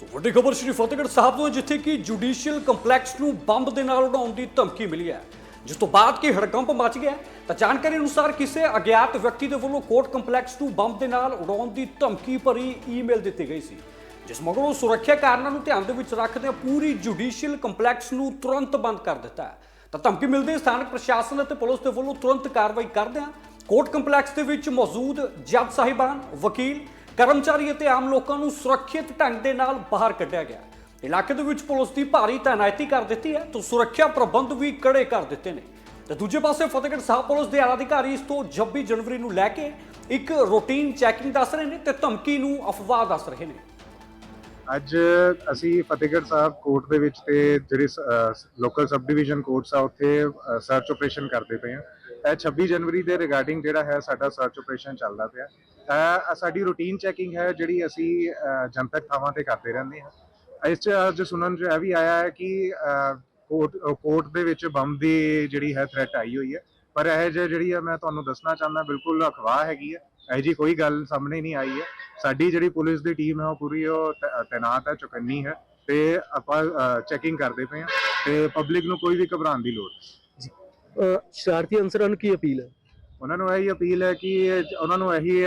ਸੋ ਵੱਡੀ ਖਬਰ ਸ਼੍ਰੀ ਫਤਿਹਗੜ੍ਹ ਸਾਹਿਬ ਤੋਂ ਹੈ, ਜਿੱਥੇ ਕਿ ਜੁਡੀਸ਼ੀਅਲ ਕੰਪਲੈਕਸ ਨੂੰ ਬੰਬ ਦੇ ਨਾਲ ਉਡਾਉਣ ਦੀ ਧਮਕੀ ਮਿਲੀ ਹੈ ਜਿਸ ਤੋਂ ਬਾਅਦ ਕਿ ਹੜਕੰਪ ਮਚ ਗਿਆ ਹੈ, ਤਾਂ ਜਾਣਕਾਰੀ ਅਨੁਸਾਰ ਕਿਸੇ ਅਗਿਆਤ ਵਿਅਕਤੀ ਦੇ ਵੱਲੋਂ ਕੋਰਟ ਕੰਪਲੈਕਸ ਨੂੰ ਬੰਬ ਦੇ ਨਾਲ ਉਡਾਉਣ ਦੀ ਧਮਕੀ ਭਰੀ ਈਮੇਲ ਦਿੱਤੀ ਗਈ ਸੀ ਜਿਸ ਮਗਰੋਂ ਸੁਰੱਖਿਆ ਕਾਰਨਾਂ ਨੂੰ ਧਿਆਨ ਦੇ ਵਿੱਚ ਰੱਖਦੇ ਪੂਰੀ ਜੁਡੀਸ਼ੀਅਲ ਕੰਪਲੈਕਸ ਨੂੰ ਤੁਰੰਤ ਬੰਦ ਕਰ ਦਿੱਤਾ ਹੈ। ਤਾਂ ਧਮਕੀ ਮਿਲਦੇ ਹੀ ਸਥਾਨਕ ਪ੍ਰਸ਼ਾਸਨ ਅਤੇ ਪੁਲਿਸ ਦੇ ਵੱਲੋਂ ਤੁਰੰਤ ਕਾਰਵਾਈ ਕਰਦਿਆਂ ਕੋਰਟ ਕੰਪਲੈਕਸ ਦੇ ਵਿੱਚ ਮੌਜੂਦ ਜੱਜ ਸਾਹਿਬਾਨ ਵਕੀਲ ਕਰਮਚਾਰੀ ਅਤੇ ਆਮ ਲੋਕਾਂ ਨੂੰ ਸੁਰੱਖਿਅਤ ਢੰਗ ਦੇ ਨਾਲ ਬਾਹਰ ਕੱਢਿਆ ਗਿਆ। ਇਲਾਕੇ ਦੇ ਵਿੱਚ ਪੁਲਿਸ ਦੀ ਭਾਰੀ ਤਾਇਨਾਤੀ ਕਰ ਦਿੱਤੀ ਹੈ ਤੇ ਸੁਰੱਖਿਆ ਪ੍ਰਬੰਧ ਵੀ ਕੜੇ ਕਰ ਦਿੱਤੇ ਨੇ। ਤੇ ਦੂਜੇ ਪਾਸੇ ਫਤਿਹਗੜ੍ਹ ਸਾਹਿਬ ਪੁਲਿਸ ਦੇ ਆਲਾ ਅਧਿਕਾਰੀ ਇਸ ਤੋਂ 26 ਜਨਵਰੀ ਨੂੰ ਲੈ ਕੇ ਇੱਕ ਰੂਟੀਨ ਚੈਕਿੰਗ ਦੱਸ ਰਹੇ ਨੇ ਤੇ ਧਮਕੀ ਨੂੰ ਅਫਵਾਹ ਦੱਸ ਰਹੇ ਨੇ। ਅੱਜ ਅਸੀਂ ਫਤਿਹਗੜ੍ਹ ਸਾਹਿਬ ਕੋਰਟ ਦੇ ਵਿੱਚ ਤੇ ਜਿਹੜੇ ਲੋਕਲ ਸਬ ਡਿਵੀਜ਼ਨ ਕੋਰਟਸ ਆ, ਉੱਥੇ ਸਰਚ ਆਪਰੇਸ਼ਨ ਕਰਦੇ ਪਏ ਆ ਇਹ 26 ਜਨਵਰੀ ਦੇ ਰਿਗਾਰਡਿੰਗ ਜਿਹੜਾ ਹੈ ਸਾਡਾ ਸਰਚ ਆਪਰੇਸ਼ਨ ਚੱਲਦਾ ਪਿਆ। ਇਹ ਸਾਡੀ ਰੂਟੀਨ ਚੈਕਿੰਗ ਹੈ ਜਿਹੜੀ ਅਸੀਂ ਜਨਤਕ ਥਾਵਾਂ ਤੇ ਕਰਦੇ ਰਹਿੰਦੇ ਹਾਂ। ਇਸ ਚ ਅੱਜ ਸੁਣਨ ਚ ਇਹ ਵੀ ਆਇਆ ਹੈ ਕਿ ਕੋਰਟ ਕੋਰਟ ਦੇ ਵਿੱਚ ਬੰਬ ਦੀ ਜਿਹੜੀ ਹੈ ਥ੍ਰੈਟ ਆਈ ਹੋਈ ਹੈ। ਪਰ ਇਹ ਜਿਹੀ ਜਿਹੜੀ ਹੈ ਮੈਂ ਤੁਹਾਨੂੰ ਦੱਸਣਾ ਚਾਹੁੰਦਾ, ਬਿਲਕੁਲ ਅਖਵਾਹ ਹੈਗੀ ਹੈ। ਇਹ ਜੀ ਕੋਈ ਗੱਲ ਸਾਹਮਣੇ ਨਹੀਂ ਆਈ ਹੈ। ਸਾਡੀ ਜਿਹੜੀ ਪੁਲਿਸ ਦੀ ਟੀਮ ਹੈ, ਉਹ ਪੂਰੀ ਉਹ ਤੈਨਾਤ ਹੈ, ਚੁਕੰਨੀ ਹੈ ਤੇ ਆਪਾਂ ਚੈਕਿੰਗ ਕਰਦੇ ਪਏ ਹਾਂ ਤੇ ਪਬਲਿਕ ਨੂੰ ਕੋਈ ਵੀ ਘਬਰਾਉਣ ਦੀ ਲੋੜ ਨਹੀਂ। ਸ਼ਰਾਰਤੀ ਅਨਸਰਾਂ ਨੂੰ ਕੀ ਅਪੀਲ ਹੈ? ਉਹਨਾਂ ਨੂੰ ਇਹੀ ਅਪੀਲ ਹੈ ਕਿ ਉਹਨਾਂ ਨੂੰ ਇਹੀ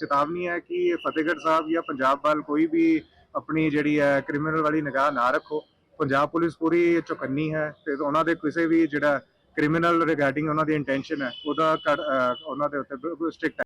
ਚੇਤਾਵਨੀ ਹੈ ਕਿ ਫਤਿਹਗੜ੍ਹ ਸਾਹਿਬ ਜਾਂ ਪੰਜਾਬ ਵੱਲ ਕੋਈ ਵੀ ਆਪਣੀ ਜਿਹੜੀ ਹੈ ਕ੍ਰਿਮੀਨਲ ਵਾਲੀ ਨਿਗਾਹ ਨਾ ਰੱਖੋ। ਪੰਜਾਬ ਪੁਲਿਸ ਪੂਰੀ ਚੁਕੰਨੀ ਹੈ ਤੇ ਉਹਨਾਂ ਦੇ ਕਿਸੇ ਵੀ ਜਿਹੜਾ ਕ੍ਰਿਮੀਨਲ ਰਿਗਾਰਡਿੰਗ ਉਹਨਾਂ ਦੀ ਇੰਟੈਂਸ਼ਨ ਹੈ, ਉਹਦਾ ਕਰ- ਉਹਨਾਂ ਦੇ ਉੱਤੇ ਸਟ੍ਰਿਕਟ